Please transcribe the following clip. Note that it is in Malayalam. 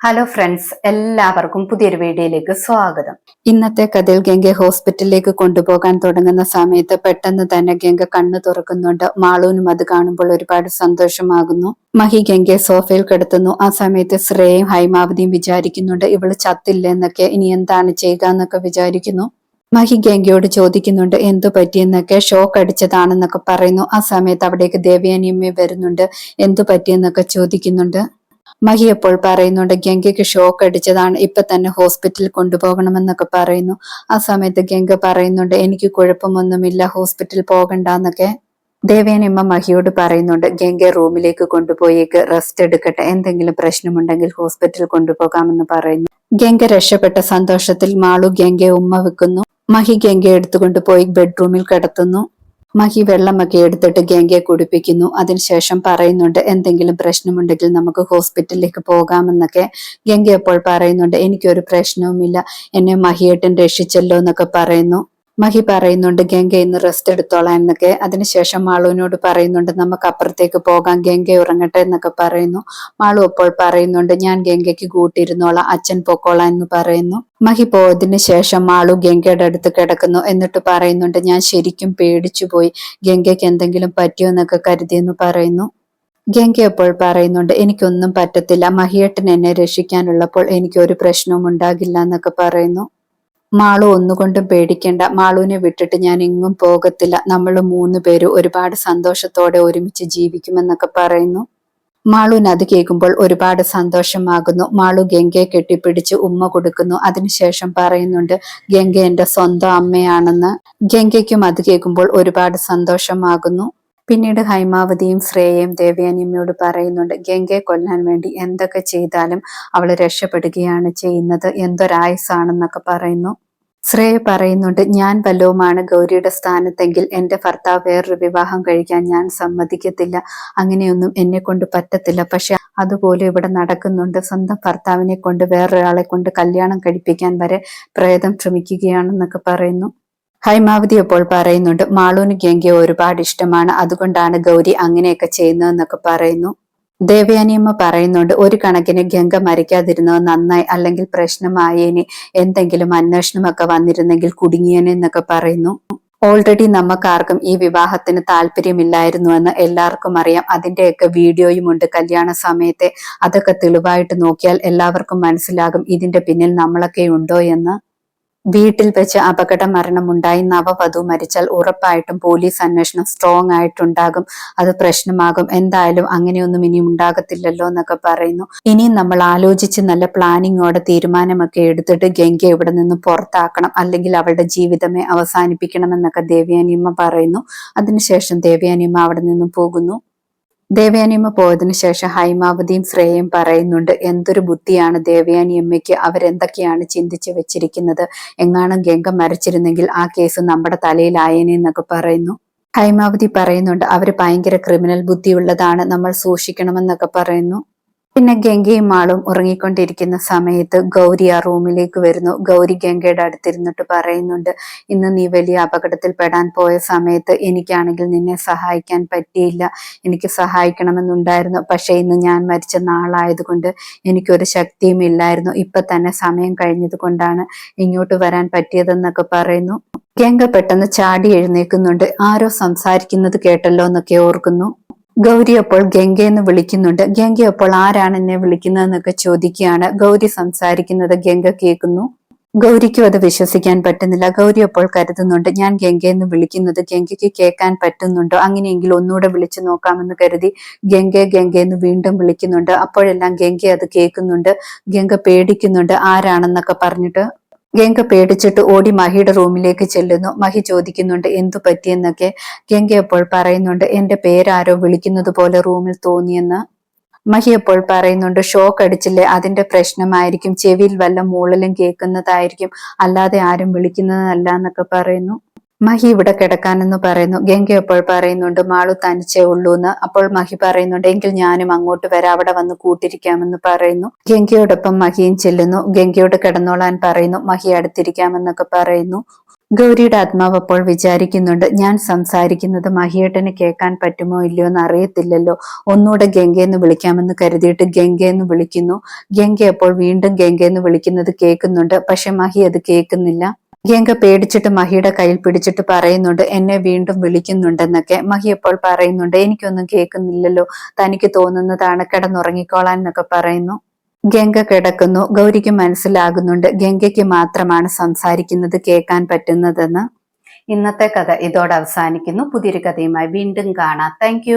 ഹലോ ഫ്രണ്ട്സ് എല്ലാവർക്കും പുതിയൊരു വീഡിയോയിലേക്ക് സ്വാഗതം. ഇന്നത്തെ കഥയിൽ ഗംഗ ഹോസ്പിറ്റലിലേക്ക് കൊണ്ടുപോകാൻ തുടങ്ങുന്ന സമയത്ത് പെട്ടെന്ന് തന്നെ ഗംഗ കണ്ണു തുറക്കുന്നുണ്ട്. മാളൂനും അത് കാണുമ്പോൾ ഒരുപാട് സന്തോഷമാകുന്നു. മഹി ഗംഗയെ സോഫയിൽ കിടത്തുന്നു. ആ സമയത്ത് ശ്രേയും ഹൈമാവതിയും വിചാരിക്കുന്നുണ്ട് ഇവൾ ചത്തില്ലെന്നൊക്കെ. ഇനി എന്താണ് ചെയ്യുക എന്നൊക്കെ വിചാരിക്കുന്നു. മഹി ഗംഗയോട് ചോദിക്കുന്നുണ്ട് എന്തു പറ്റിയെന്നൊക്കെ? ഷോക്ക് അടിച്ചതാണെന്നൊക്കെ പറയുന്നു. ആ സമയത്ത് അവിടേക്ക് ദേവയാനിയമ്മ വരുന്നുണ്ട്. എന്തു പറ്റിയെന്നൊക്കെ ചോദിക്കുന്നുണ്ട്. മഹി എപ്പോൾ പറയുന്നുണ്ട് ഗംഗയ്ക്ക് ഷോക്ക് അടിച്ചതാണ് ഇപ്പൊ തന്നെ ഹോസ്പിറ്റലിൽ കൊണ്ടുപോകണമെന്നൊക്കെ പറയുന്നു. ആ സമയത്ത് ഗംഗ പറയുന്നുണ്ട് എനിക്ക് കുഴപ്പമൊന്നുമില്ല ഹോസ്പിറ്റലിൽ പോകണ്ടെന്നൊക്കെ. ദേവേനമ്മ മഹിയോട് പറയുന്നുണ്ട് ഗംഗ റൂമിലേക്ക് കൊണ്ടുപോയേക്ക് റെസ്റ്റ് എടുക്കട്ടെ എന്തെങ്കിലും പ്രശ്നമുണ്ടെങ്കിൽ ഹോസ്പിറ്റലിൽ കൊണ്ടുപോകാമെന്ന് പറയുന്നു. ഗംഗ രക്ഷപ്പെട്ട സന്തോഷത്തിൽ മാളു ഗംഗയെ ഉമ്മ വെക്കുന്നു. മഹി ഗംഗ എടുത്തുകൊണ്ട് പോയി ബെഡ്റൂമിൽ കിടത്തുന്നു. മഹി വെള്ളമൊക്കെ എടുത്തിട്ട് ഗംഗയെ കുടിപ്പിക്കുന്നു. അതിനുശേഷം പറയുന്നുണ്ട് എന്തെങ്കിലും പ്രശ്നമുണ്ടെങ്കിൽ നമുക്ക് ഹോസ്പിറ്റലിലേക്ക് പോകാമെന്നൊക്കെ ഗംഗ അപ്പോൾ പറയുന്നുണ്ട് എനിക്കൊരു പ്രശ്നവുമില്ല. എന്നെ മഹിയേട്ടൻ രക്ഷിച്ചല്ലോ എന്നൊക്കെ പറയുന്നു. മഹി പറയുന്നുണ്ട് ഗംഗ ഇന്ന് റെസ്റ്റ് എടുത്തോളാം എന്നൊക്കെ. അതിനുശേഷം മാളുവിനോട് പറയുന്നുണ്ട് നമുക്ക് അപ്പുറത്തേക്ക് പോകാം ഗംഗ ഉറങ്ങട്ടെ എന്നൊക്കെ പറയുന്നു. മാളു അപ്പോൾ പറയുന്നുണ്ട് ഞാൻ ഗംഗയ്ക്ക് കൂട്ടിയിരുന്നോളാം അച്ഛൻ പൊക്കോളാം എന്ന് പറയുന്നു. മഹി പോയതിനു ശേഷം മാളു ഗംഗയുടെ അടുത്ത് കിടക്കുന്നു. എന്നിട്ട് പറയുന്നുണ്ട് ഞാൻ ശരിക്കും പേടിച്ചു പോയി. ഗംഗയ്ക്ക് എന്തെങ്കിലും പറ്റിയോ എന്നൊക്കെ കരുതിയെന്ന് പറയുന്നു. ഗംഗ അപ്പോൾ പറയുന്നുണ്ട് എനിക്കൊന്നും പറ്റത്തില്ല. മഹിയേട്ടൻ എന്നെ രക്ഷിക്കാനുള്ളപ്പോൾ എനിക്ക് ഒരു പ്രശ്നവും ഉണ്ടാകില്ല എന്നൊക്കെ പറയുന്നു. മാളു ഒന്നുകൊണ്ടും പേടിക്കേണ്ട. മാളുവിനെ വിട്ടിട്ട് ഞാൻ എങ്ങും പോകത്തില്ല. നമ്മൾ മൂന്ന് പേര് ഒരുപാട് സന്തോഷത്തോടെ ഒരുമിച്ച് ജീവിക്കുമെന്നൊക്കെ പറയുന്നു. മാളുവിന് അത് കേൾക്കുമ്പോൾ ഒരുപാട് സന്തോഷമാകുന്നു. മാളു ഗംഗയെ കെട്ടിപ്പിടിച്ച് ഉമ്മ കൊടുക്കുന്നു. അതിനുശേഷം പറയുന്നുണ്ട് ഗംഗ എന്റെ സ്വന്തം അമ്മയാണെന്ന്. ഗംഗയ്ക്കും അത് കേൾക്കുമ്പോൾ ഒരുപാട് സന്തോഷമാകുന്നു. പിന്നീട് ഹൈമാവതിയും ശ്രേയയും ദേവയാനിയമ്മയോട് പറയുന്നുണ്ട് ഗംഗയെ കൊല്ലാൻ വേണ്ടി എന്തൊക്കെ ചെയ്താലും അവൾ രക്ഷപ്പെടുകയാണ് ചെയ്യുന്നത്. എന്തൊരായുസാണെന്നൊക്കെ പറയുന്നു. ശ്രേയ പറയുന്നുണ്ട് ഞാൻ വല്ലവുമാണ് ഗൗരിയുടെ സ്ഥാനത്തെങ്കിൽ എന്റെ ഭർത്താവ് വേറൊരു വിവാഹം കഴിക്കാൻ ഞാൻ സമ്മതിക്കത്തില്ല. അങ്ങനെയൊന്നും എന്നെ കൊണ്ട് പറ്റത്തില്ല. പക്ഷെ അതുപോലെ ഇവിടെ നടക്കുന്നുണ്ട്. സ്വന്തം ഭർത്താവിനെ കൊണ്ട് വേറൊരാളെ കൊണ്ട് കല്യാണം കഴിപ്പിക്കാൻ വരെ പ്രേതം ശ്രമിക്കുകയാണെന്നൊക്കെ പറയുന്നു. ഹൈമാവതി അപ്പോൾ പറയുന്നുണ്ട് മാളൂന് ഗംഗയെ ഒരുപാട് ഇഷ്ടമാണ് അതുകൊണ്ടാണ് ഗൗരി അങ്ങനെയൊക്കെ ചെയ്യുന്നതെന്നൊക്കെ പറയുന്നു. ദേവയാനിയമ്മ പറയുന്നുണ്ട് ഒരു കണക്കിന് ഗംഗ മരിക്കാതിരുന്നത് നന്നായി അല്ലെങ്കിൽ പ്രശ്നമായേനെ എന്തെങ്കിലും അന്വേഷണമൊക്കെ വന്നിരുന്നെങ്കിൽ കുടുങ്ങിയേനെ എന്നൊക്കെ പറയുന്നു. ഓൾറെഡി നമുക്കാർക്കും ഈ വിവാഹത്തിന് താല്പര്യമില്ലായിരുന്നു എന്ന് എല്ലാവർക്കും അറിയാം. അതിന്റെയൊക്കെ വീഡിയോയും ഉണ്ട് കല്യാണ സമയത്തെ. അതൊക്കെ തെളിവായിട്ട് നോക്കിയാൽ എല്ലാവർക്കും മനസ്സിലാകും ഇതിന്റെ പിന്നിൽ നമ്മളൊക്കെ ഉണ്ടോ എന്ന്. വീട്ടിൽ വെച്ച് അപകട മരണമുണ്ടായി. നവവധു മരിച്ചാൽ ഉറപ്പായിട്ടും പോലീസ് അന്വേഷണം സ്ട്രോങ് ആയിട്ടുണ്ടാകും. അത് പ്രശ്നമാകും. എന്തായാലും അങ്ങനെയൊന്നും ഇനി ഉണ്ടാകത്തില്ലല്ലോ എന്നൊക്കെ പറയുന്നു. ഇനിയും നമ്മൾ ആലോചിച്ച് നല്ല പ്ലാനിങ്ങോടെ തീരുമാനമൊക്കെ എടുത്തിട്ട് ഗംഗ ഇവിടെ നിന്ന് പുറത്താക്കണം. അല്ലെങ്കിൽ അവളുടെ ജീവിതമേ അവസാനിപ്പിക്കണം എന്നൊക്കെ ദേവ്യാനിയമ്മ പറയുന്നു. അതിനുശേഷം ദേവ്യാനിയമ്മ അവിടെ നിന്നും പോകുന്നു. ദേവയാനിയമ്മ പോയതിനു ശേഷം ഹൈമാവതിയും ശ്രേയയും പറയുന്നുണ്ട് എന്തൊരു ബുദ്ധിയാണ് ദേവയാനിയമ്മയ്ക്ക് അവരെന്തൊക്കെയാണ് ചിന്തിച്ചു വെച്ചിരിക്കുന്നത്? എങ്ങാനും ഗംഗ മരിച്ചിരുന്നെങ്കിൽ ആ കേസ് നമ്മുടെ തലയിലായേനെ എന്നൊക്കെ പറയുന്നു. ഹൈമാവതി പറയുന്നുണ്ട് അവർ ഭയങ്കര ക്രിമിനൽ ബുദ്ധിയുള്ളതാണ് നമ്മൾ സൂക്ഷിക്കണമെന്നൊക്കെ പറയുന്നു. പിന്നെ ഗംഗയും മാളും ഉറങ്ങിക്കൊണ്ടിരിക്കുന്ന സമയത്ത് ഗൗരി ആ റൂമിലേക്ക് വരുന്നു. ഗൗരി ഗംഗയുടെ അടുത്തിരുന്നിട്ട് പറയുന്നുണ്ട് ഇന്ന് നീ വലിയ അപകടത്തിൽ പെടാൻ പോയ സമയത്ത് എനിക്കാണെങ്കിൽ നിന്നെ സഹായിക്കാൻ പറ്റിയില്ല. എനിക്ക് സഹായിക്കണമെന്നുണ്ടായിരുന്നു. പക്ഷെ ഇന്ന് ഞാൻ മരിച്ച നാളായതുകൊണ്ട് എനിക്കൊരു ശക്തിയും ഇല്ലായിരുന്നു. ഇപ്പൊ തന്നെ സമയം കഴിഞ്ഞത് കൊണ്ടാണ് ഇങ്ങോട്ട് വരാൻ പറ്റിയതെന്നൊക്കെ പറയുന്നു. ഗംഗ പെട്ടെന്ന് ചാടി എഴുന്നേക്കുന്നുണ്ട് ആരോ സംസാരിക്കുന്നത് കേട്ടല്ലോ എന്നൊക്കെ ഓർക്കുന്നു. ഗൗരി അപ്പോൾ ഗംഗയെന്ന് വിളിക്കുന്നുണ്ട്. ഗംഗ അപ്പോൾ ആരാണ് എന്നെ വിളിക്കുന്നതെന്നൊക്കെ ചോദിക്കുകയാണ്. ഗൗരി സംസാരിക്കുന്നത് ഗംഗ കേൾക്കുന്നു. ഗൗരിക്കും അത് വിശ്വസിക്കാൻ പറ്റുന്നില്ല. ഗൗരി അപ്പോൾ കരുതുന്നുണ്ട് ഞാൻ ഗംഗയെന്ന് വിളിക്കുന്നത് ഗംഗയ്ക്ക് കേൾക്കാൻ പറ്റുന്നുണ്ടോ? അങ്ങനെയെങ്കിൽ ഒന്നുകൂടെ വിളിച്ചു നോക്കാമെന്ന് കരുതി ഗംഗ എന്ന് വീണ്ടും വിളിക്കുന്നുണ്ട്. അപ്പോഴെല്ലാം ഗംഗ അത് കേൾക്കുന്നുണ്ട്. ഗംഗ പേടിക്കുന്നുണ്ട് ആരാണെന്നൊക്കെ പറഞ്ഞിട്ട് ഗംഗ പേടിച്ചിട്ട് ഓടി മഹിയുടെ റൂമിലേക്ക് ചെല്ലുന്നു. മഹി ചോദിക്കുന്നുണ്ട് എന്തു പറ്റിയെന്നൊക്കെ? ഗംഗ അപ്പോൾ പറയുന്നുണ്ട് എന്റെ പേരാരോ വിളിക്കുന്നത് പോലെ റൂമിൽ തോന്നിയെന്ന്? മഹി അപ്പോൾ പറയുന്നുണ്ട് ഷോക്ക് അടിച്ചില്ലേ? അതിന്റെ പ്രശ്നമായിരിക്കും. ചെവിയിൽ വല്ല മൂളലും കേൾക്കുന്നതായിരിക്കും. അല്ലാതെ ആരും വിളിക്കുന്നതല്ല എന്നൊക്കെ പറയുന്നു. മഹി ഇവിടെ കിടക്കാനെന്ന് പറയുന്നു. ഗംഗ അപ്പോൾ പറയുന്നുണ്ട് മാളു തനിച്ചേ ഉള്ളൂ എന്ന് അപ്പോൾ മഹി പറയുന്നുണ്ട് എങ്കിൽ ഞാനും അങ്ങോട്ട് വരാം അവിടെ വന്ന് കൂട്ടിരിക്കാമെന്ന് പറയുന്നു. ഗംഗയോടൊപ്പം മഹിയും ചെല്ലുന്നു. ഗംഗയോട് കിടന്നോളാൻ പറയുന്നു മഹി അടുത്തിരിക്കാമെന്നൊക്കെ പറയുന്നു. ഗൗരിയുടെ ആത്മാവ് അപ്പോൾ വിചാരിക്കുന്നുണ്ട് ഞാൻ സംസാരിക്കുന്നത് മഹിയേട്ടന് കേൾക്കാൻ പറ്റുമോ ഇല്ലയോ എന്ന് അറിയത്തില്ലല്ലോ. ഒന്നുകൂടെ ഗംഗയെന്ന് വിളിക്കാമെന്ന് കരുതിയിട്ട് ഗംഗയെന്ന് വിളിക്കുന്നു. ഗംഗ അപ്പോൾ വീണ്ടും ഗംഗയെന്ന് വിളിക്കുന്നത് കേൾക്കുന്നുണ്ട് പക്ഷെ മഹി അത് കേൾക്കുന്നില്ല. ഗംഗ പേടിച്ചിട്ട് മഹിയുടെ കയ്യിൽ പിടിച്ചിട്ട് പറയുന്നുണ്ട് എന്നെ വീണ്ടും വിളിക്കുന്നുണ്ടെന്നൊക്കെ. മഹി അപ്പോൾ പറയുന്നുണ്ട് എനിക്കൊന്നും കേൾക്കുന്നില്ലല്ലോ. തനിക്ക് തോന്നുന്നതാണ് കിടന്നുറങ്ങിക്കോളാൻ എന്നൊക്കെ പറയുന്നു. ഗംഗ കിടക്കുന്നു. ഗൗരിക്ക് മനസ്സിലാകുന്നുണ്ട് ഗംഗയ്ക്ക് മാത്രമാണ് സംസാരിക്കുന്നത് കേൾക്കാൻ പറ്റുന്നതെന്ന്. ഇന്നത്തെ കഥ ഇതോടെ അവസാനിക്കുന്നു. പുതിയൊരു കഥയുമായി വീണ്ടും കാണാം. താങ്ക്